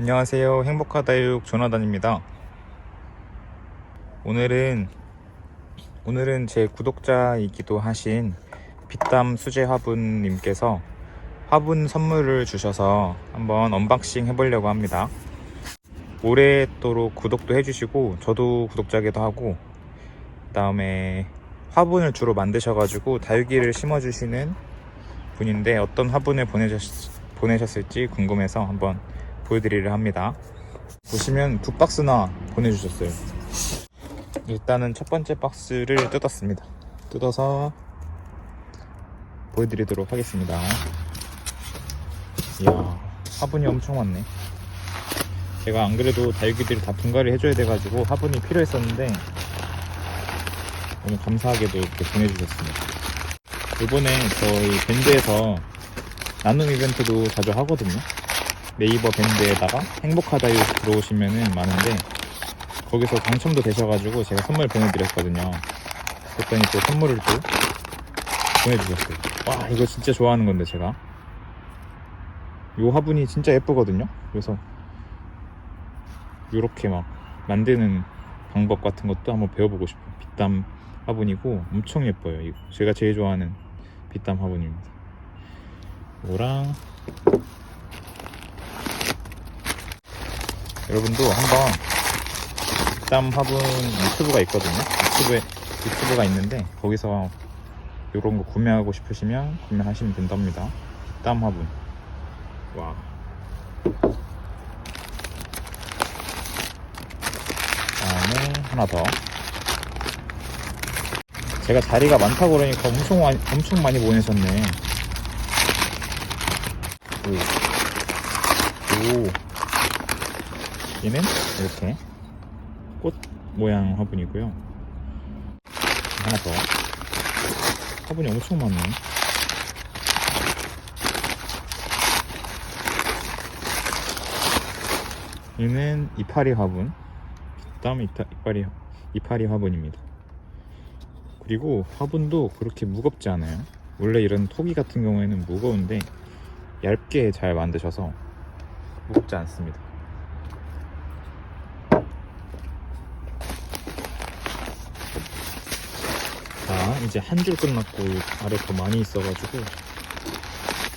안녕하세요. 행복하다육 조나단입니다. 오늘은 오늘은 제 구독자이기도 하신 빗담 수제 화분님께서 화분 선물을 주셔서 한번 언박싱 해보려고 합니다. 오래도록 구독도 해주시고 저도 구독자기도 하고 그다음에 화분을 주로 만드셔가지고 다육이를 심어주시는 분인데 어떤 화분을 보내셨, 보내셨을지 궁금해서 한번 보여드리려 합니다. 보시면 두 박스나 보내주셨어요. 일단은 첫 번째 박스를 뜯었습니다. 뜯어서 보여드리도록 하겠습니다. 이야, 화분이 엄청 많네. 제가 안 그래도 다육이들이 다 분갈이 해줘야 돼가지고 화분이 필요했었는데 너무 감사하게도 이렇게 보내주셨습니다. 이번에 저희 밴드에서 나눔 이벤트도 자주 하거든요. 네이버 밴드에다가 행복하다유 들어오시면은 많은데 거기서 당첨도 되셔가지고 제가 선물 보내드렸거든요. 그랬더니 또 선물을 또 보내주셨어요. 와 이거 진짜 좋아하는 건데 제가 요 화분이 진짜 예쁘거든요. 그래서 요렇게 막 만드는 방법 같은 것도 한번 배워보고 싶어요. 빗담 화분이고 엄청 예뻐요. 이거 제가 제일 좋아하는 빗담 화분입니다. 이거랑 여러분도 한번 빗담 화분 유튜브가 있거든요. 유튜브에 유튜브가 있는데 거기서 이런 거 구매하고 싶으시면 구매하시면 된답니다. 빗담 화분. 와. 다음에 하나 더. 제가 자리가 많다고 그러니까 엄청 많이, 엄청 많이 보내셨네. 오. 오. 얘는 이렇게 꽃 모양 화분이고요. 하나 더. 화분이 엄청 많네. 얘는 이파리 화분. 다음 이파리, 이파리 화분입니다. 그리고 화분도 그렇게 무겁지 않아요. 원래 이런 토기 같은 경우에는 무거운데 얇게 잘 만드셔서 무겁지 않습니다. 자, 이제 한 줄 끝났고 이 아래 더 많이 있어가지고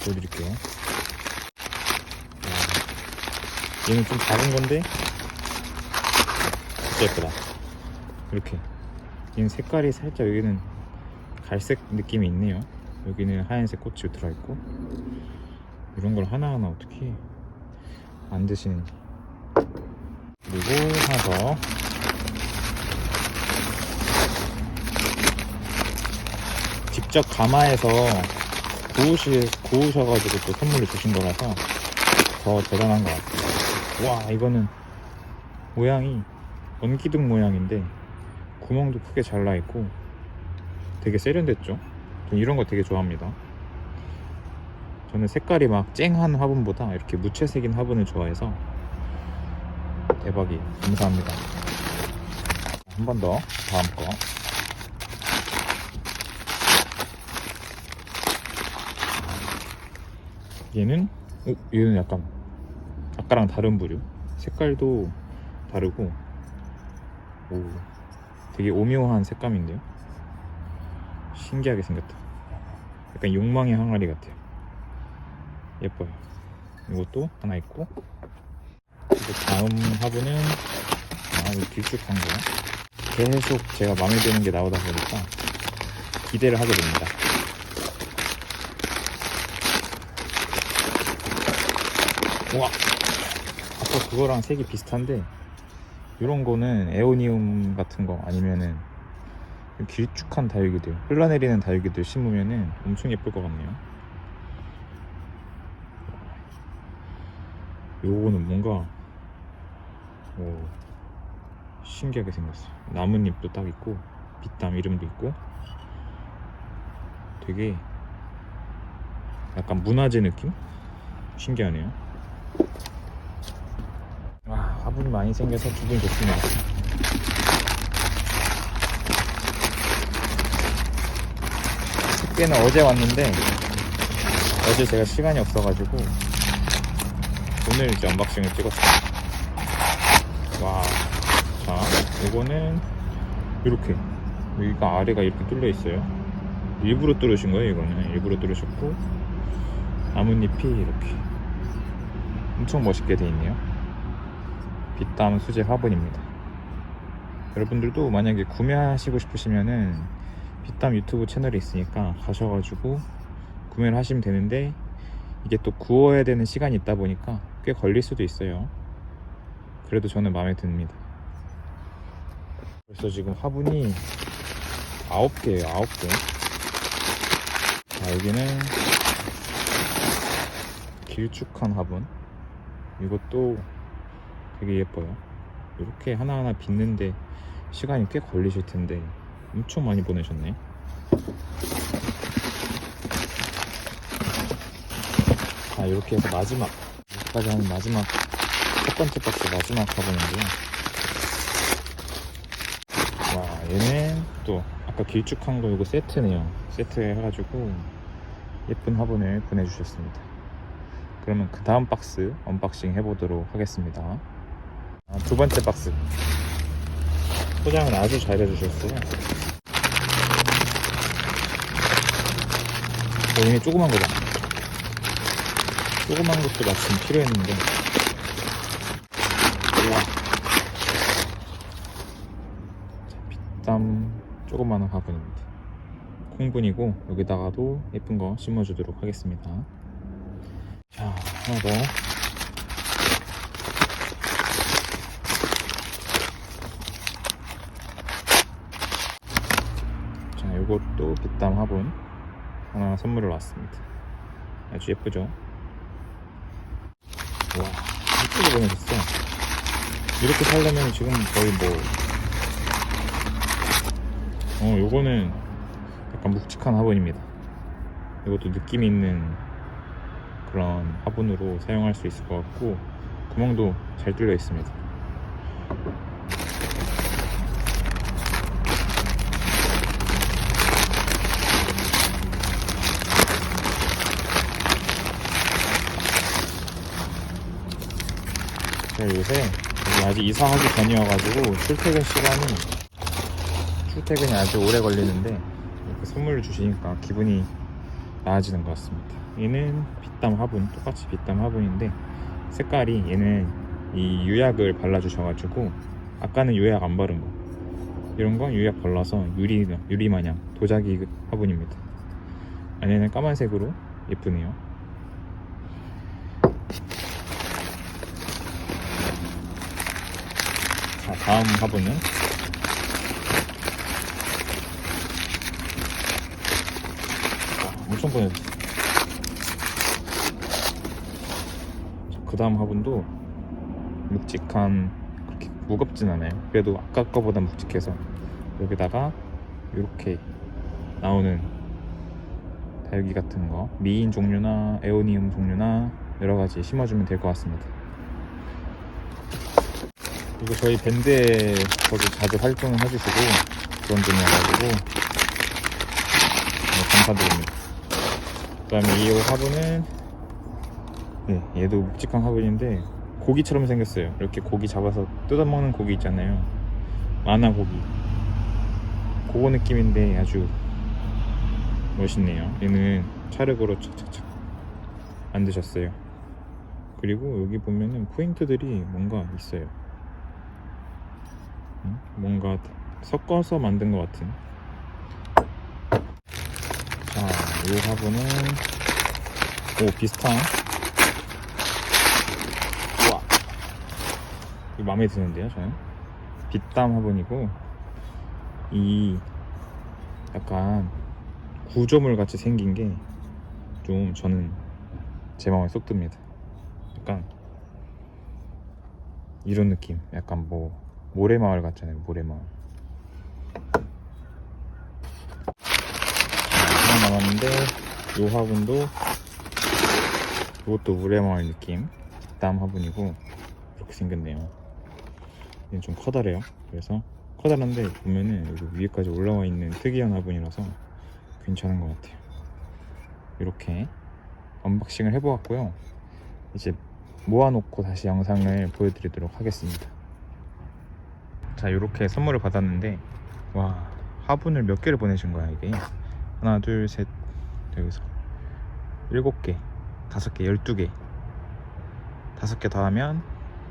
보여드릴게요. 자, 얘는 좀 작은 건데 진짜 예쁘다. 이렇게 얘는 색깔이 살짝 여기는 갈색 느낌이 있네요. 여기는 하얀색 꽃이 들어있고 이런 걸 하나하나 어떻게 만드시는지 그리고 하나 더 직접 가마에서 구우시, 구우셔가지고 또 선물을 주신 거라서 더 대단한 것 같아요. 와, 이거는 모양이 원기둥 모양인데 구멍도 크게 잘나 있고 되게 세련됐죠? 전 이런 거 되게 좋아합니다. 저는 색깔이 막 쨍한 화분보다 이렇게 무채색인 화분을 좋아해서 대박이 감사합니다. 한 번 더 다음 거. 얘는 오, 얘는 약간 아까랑 다른 부류. 색깔도 다르고 오 되게 오묘한 색감인데요? 신기하게 생겼다. 약간 욕망의 항아리 같아요. 예뻐요. 이것도 하나 있고. 그리고 다음 화분은 아, 이 길쭉한 거 계속 제가 마음에 드는 게 나오다 보니까 기대를 하게 됩니다 우와. 아까 그거랑 색이 비슷한데 이런 거는 에오니움 같은 거 아니면은 좀 길쭉한 다육이들 흘러내리는 다육이들 심으면은 엄청 예쁠 것 같네요. 요거는 뭔가 오, 신기하게 생겼어 나뭇잎도 딱 있고 빗담 이름도 있고 되게 약간 문화재 느낌? 신기하네요 와 화분이 많이 생겨서 기분이 좋습니다 숙제는 어제 왔는데 어제 제가 시간이 없어가지고 오늘 이제 언박싱을 찍었어요. 와, 자, 이거는 이렇게 여기가 아래가 이렇게 뚫려 있어요. 일부러 뚫으신 거예요, 이거는 일부러 뚫으셨고 나뭇잎이 이렇게 엄청 멋있게 돼 있네요. 빗담 수제 화분입니다. 여러분들도 만약에 구매하시고 싶으시면은 빗담 유튜브 채널이 있으니까 가셔가지고 구매를 하시면 되는데 이게 또 구워야 되는 시간이 있다 보니까 꽤 걸릴 수도 있어요. 그래도 저는 마음에 듭니다. 그래서 지금 화분이 9개예요, 9개. 자, 여기는 길쭉한 화분. 이것도 되게 예뻐요. 이렇게 하나하나 빚는데 시간이 꽤 걸리실 텐데 엄청 많이 보내셨네. 자, 이렇게 해서 마지막, 여기까지 하는 마지막, 첫 번째 박스 마지막 화분인데요. 와, 얘는 또, 아까 길쭉한 거 이거 세트네요. 세트 해가지고 예쁜 화분을 보내주셨습니다. 그러면 그 다음 박스 언박싱 해보도록 하겠습니다. 아, 두 번째 박스. 포장은 아주 잘 해주셨어요. 어, 얘네 조그만 거다. 조그만 것도 마침 필요했는데. 우와. 자, 빗담 조그마한 화분입니다. 콩분이고 여기다가도 예쁜 거 심어주도록 하겠습니다. 자, 하나 더. 자, 이것도 빗담 화분 하나 선물을 왔습니다. 아주 예쁘죠? 와, 이쁘게 보내셨어. 이렇게 살려면 지금 거의 뭐, 어, 요거는 약간 묵직한 화분입니다. 이것도 느낌 있는 그런 화분으로 사용할 수 있을 것 같고, 구멍도 잘 뚫려 있습니다. 요새 아직 이사하기 전이어가지고 출퇴근 시간이 출퇴근이 아주 오래 걸리는데 이렇게 선물을 주시니까 기분이 나아지는 것 같습니다. 얘는 빗담 화분 똑같이 빗담 화분인데 색깔이 얘는 이 유약을 발라주셔가지고 아까는 유약 안 바른 거 이런 건 유약 발라서 유리 유리 마냥 도자기 화분입니다. 안에는 까만색으로 예쁘네요. 자, 다음 화분은 와, 엄청. 그 다음 화분도 묵직한 그렇게 무겁진 않아요. 그래도 아까 거보다 묵직해서 여기다가 이렇게 나오는 다육이 같은 거 미인 종류나 에오니움 종류나 여러 가지 심어주면 될 것 같습니다. 이거 저희 밴드에서도 자주 활동을 해주시고 그런 분이어가지고 네, 감사드립니다. 그 다음에 이 화분은 네, 얘도 묵직한 화분인데 고기처럼 생겼어요. 이렇게 고기 잡아서 뜯어먹는 고기 있잖아요. 만화 고기. 그거 느낌인데 아주 멋있네요. 얘는 찰흙으로 착착착 만드셨어요. 그리고 여기 보면은 포인트들이 뭔가 있어요. 음, 뭔가 섞어서 만든 것 같은. 자, 이 화분은 오 비슷한. 우와, 이거 마음에 드는데요, 저는. 빗담 화분이고 이 약간 구조물 같이 생긴 게 좀 저는 제 마음에 쏙 듭니다. 약간 이런 느낌. 약간 뭐 모래마을 같잖아요. 모래마을. 자, 하나 남았는데 요 화분도 이것도 모래마을 느낌. 땀 화분이고 이렇게 생겼네요. 얘는 좀 커다래요. 그래서 커다란데 보면은 여기 위에까지 올라와 있는 특이한 화분이라서 괜찮은 것 같아요. 이렇게 언박싱을 해보았고요. 이제 모아놓고 다시 영상을 보여드리도록 하겠습니다. 자, 이렇게 선물을 받았는데, 와, 화분을 몇 개를 보내신 거야, 이게. 하나, 둘, 셋, 여기서. 일곱 개, 다섯 개, 열두 개. 다섯 개 더하면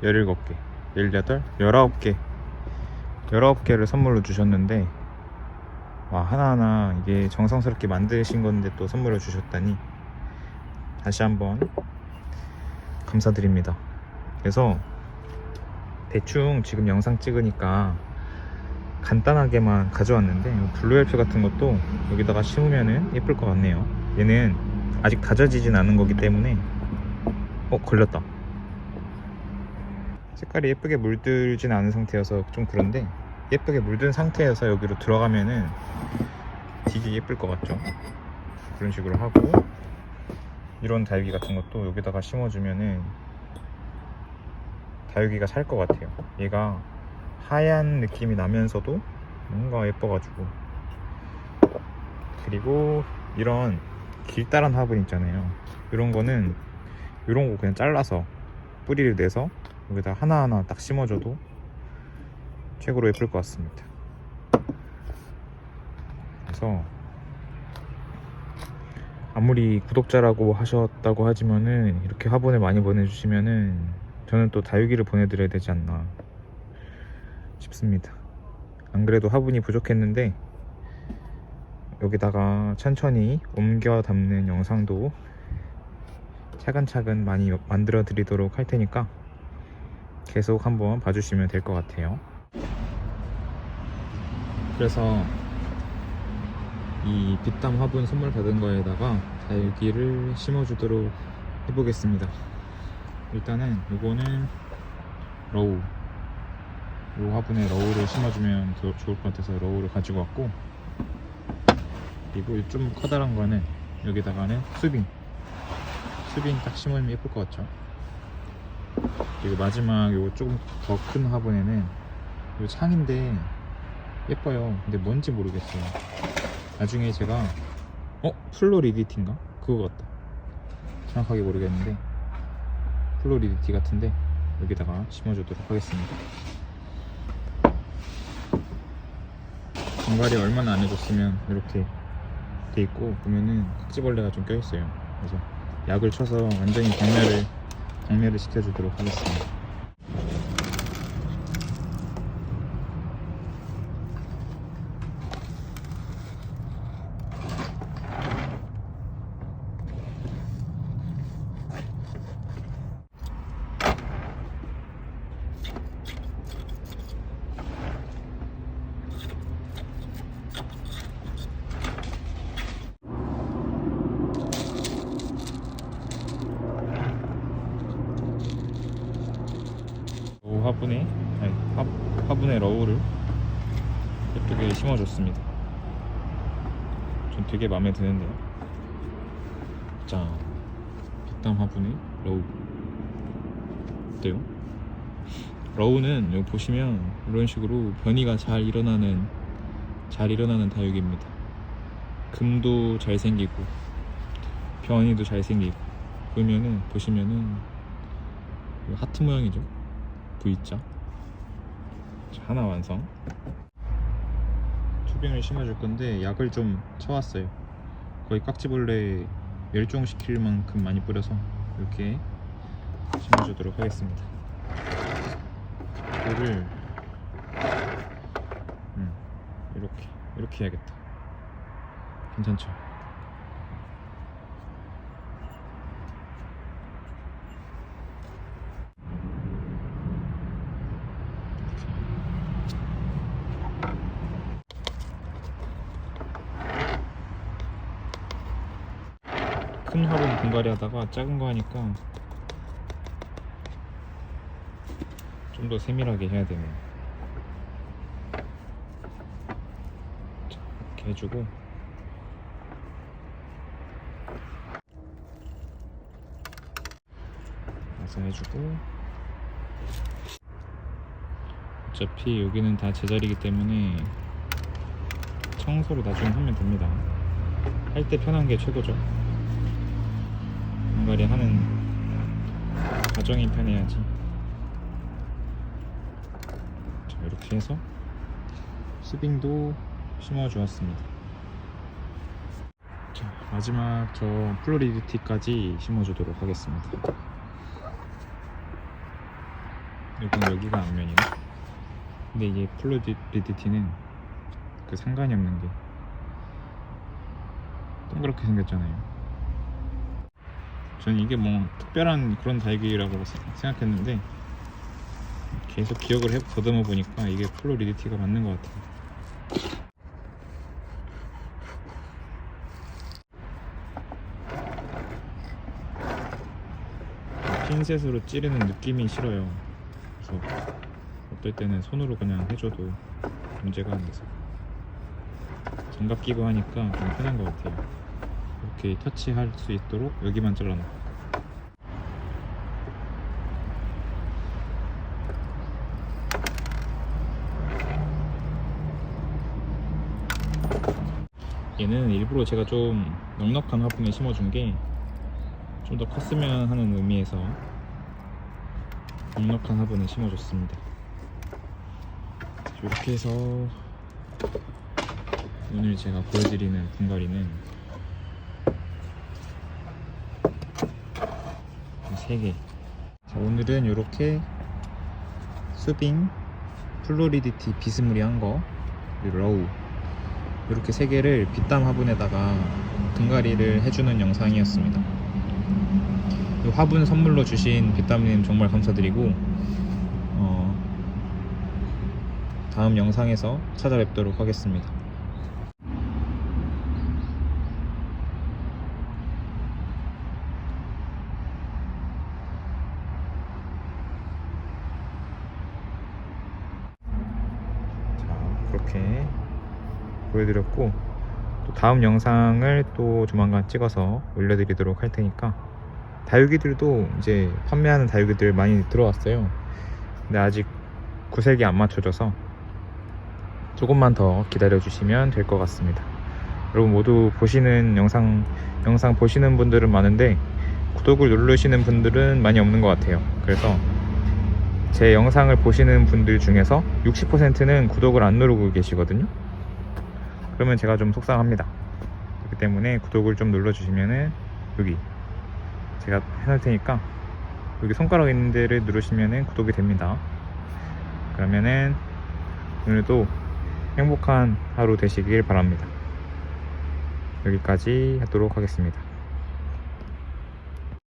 열일곱 개, 열여덟, 열아홉 개. 열아홉 개를 선물로 주셨는데, 와, 하나하나 이게 정성스럽게 만드신 건데 또 선물을 주셨다니. 다시 한번 감사드립니다. 그래서 대충 지금 영상 찍으니까 간단하게만 가져왔는데 블루헬프 같은 것도 여기다가 심으면은 예쁠 것 같네요. 얘는 아직 다져지진 않은 거기 때문에 어 걸렸다. 색깔이 예쁘게 물들진 않은 상태여서 좀 그런데 예쁘게 물든 상태에서 여기로 들어가면은 되게 예쁠 것 같죠. 그런 식으로 하고 이런 다육이 같은 것도 여기다가 심어주면은 다육이가 살 것 같아요. 얘가 하얀 느낌이 나면서도 뭔가 예뻐가지고 그리고 이런 길다란 화분 있잖아요. 이런 거는 이런 거 그냥 잘라서 뿌리를 내서 여기다 하나하나 딱 심어줘도 최고로 예쁠 것 같습니다. 그래서 아무리 구독자라고 하셨다고 하지만은 이렇게 화분을 많이 보내주시면은 저는 또 다육이를 보내드려야 되지 않나 싶습니다. 안 그래도 화분이 부족했는데 여기다가 천천히 옮겨 담는 영상도 차근차근 많이 만들어 드리도록 할 테니까 계속 한번 봐주시면 될 것 같아요. 그래서 이 빗담 화분 선물 받은 거에다가 다육이를 심어주도록 해보겠습니다. 일단은 요거는 러우 요 화분에 러우를 심어주면 더 좋을 것 같아서 러우를 가지고 왔고 그리고 좀 커다란 거는 여기다가는 수빈 수빈 딱 심으면 예쁠 것 같죠 그리고 마지막 요거 조금 더 큰 화분에는 요 창인데 예뻐요. 근데 뭔지 모르겠어요. 나중에 제가 어? 플로리디티인가? 그거 같다. 정확하게 모르겠는데 플로리디티 같은데 여기다가 심어주도록 하겠습니다. 공갈이 얼마나 안 해줬으면 이렇게 돼 있고 보면은 kak지벌레가 좀 껴있어요. 그래서 약을 쳐서 완전히 박멸을 박멸을 시켜주도록 하겠습니다 요 화분에 아니 화, 화분에 러우를 예쁘게 심어줬습니다. 전 되게 마음에 드는데요. 자, 빗담 화분에 러우 어때요? 러우는 여기 보시면 이런 식으로 변이가 잘 일어나는 잘 일어나는 다육입니다. 금도 잘 생기고 변이도 잘 생기고 그러면은 보시면은 하트 모양이죠. V자 자, 하나 완성. 투빙을 심어줄 건데 약을 좀 쳐왔어요. 거의 깍지벌레 멸종시킬 만큼 많이 뿌려서 이렇게 심어주도록 하겠습니다. 이거를 음, 이렇게 이렇게 해야겠다. 괜찮죠? 큰 화 분 분갈이 하다가 작은 거 하니까 좀 더 세밀하게 해야 되네요. 자, 이렇게 해주고 해주고 어차피 여기는 다 제자리이기 때문에 청소를 나중에 하면 됩니다. 할 때 편한 게 최고죠. 분갈이 하는 가정이 편해야지. 자, 이렇게 해서 수빙도 심어 주었습니다. 자, 마지막 저 플로리드티까지 심어 주도록 하겠습니다. 여기는 여기가 앞면이네. 근데 이게 플로리드티는 그 상관이 없는 게 동그랗게 생겼잖아요. 저는 이게 뭐 특별한 그런 세- 생각했는데 계속 기억을 해 더듬어 보니까 이게 플로리디티가 맞는 것 같아요. 핀셋으로 찌르는 느낌이 싫어요. 그래서 어떨 때는 손으로 그냥 해줘도 문제가 안 돼서 장갑 끼고 하니까 좀 편한 것 같아요. 이렇게 터치할 수 있도록 여기만 잘라놓고. 얘는 일부러 제가 좀 넉넉한 화분에 심어준 게 좀 더 컸으면 하는 의미에서 넉넉한 화분에 심어줬습니다. 이렇게 해서 오늘 제가 보여드리는 분갈이는 3개 자, 오늘은 이렇게 수빙 플로리디티 비스무리한 거 러우 이렇게 세 개를 빗담 화분에다가 분갈이를 해주는 영상이었습니다. 이 화분 선물로 주신 빗담님 정말 감사드리고 어, 다음 영상에서 찾아뵙도록 하겠습니다. 자, 그렇게 보여드렸고 또 다음 영상을 또 조만간 찍어서 올려드리도록 할 테니까 다육이들도 이제 판매하는 다육이들 많이 들어왔어요. 근데 아직 구색이 안 맞춰져서 조금만 더 기다려 주시면 될 것 같습니다. 여러분 모두 보시는 영상 영상 보시는 분들은 많은데 구독을 누르시는 분들은 많이 없는 것 같아요. 그래서 제 영상을 보시는 분들 중에서 60%는 구독을 안 누르고 계시거든요 그러면 제가 좀 속상합니다. 그렇기 때문에 구독을 좀 눌러주시면은 여기 제가 해놓을 테니까 여기 손가락 있는 데를 누르시면은 구독이 됩니다. 그러면은 오늘도 행복한 하루 되시길 바랍니다. 여기까지 하도록 하겠습니다.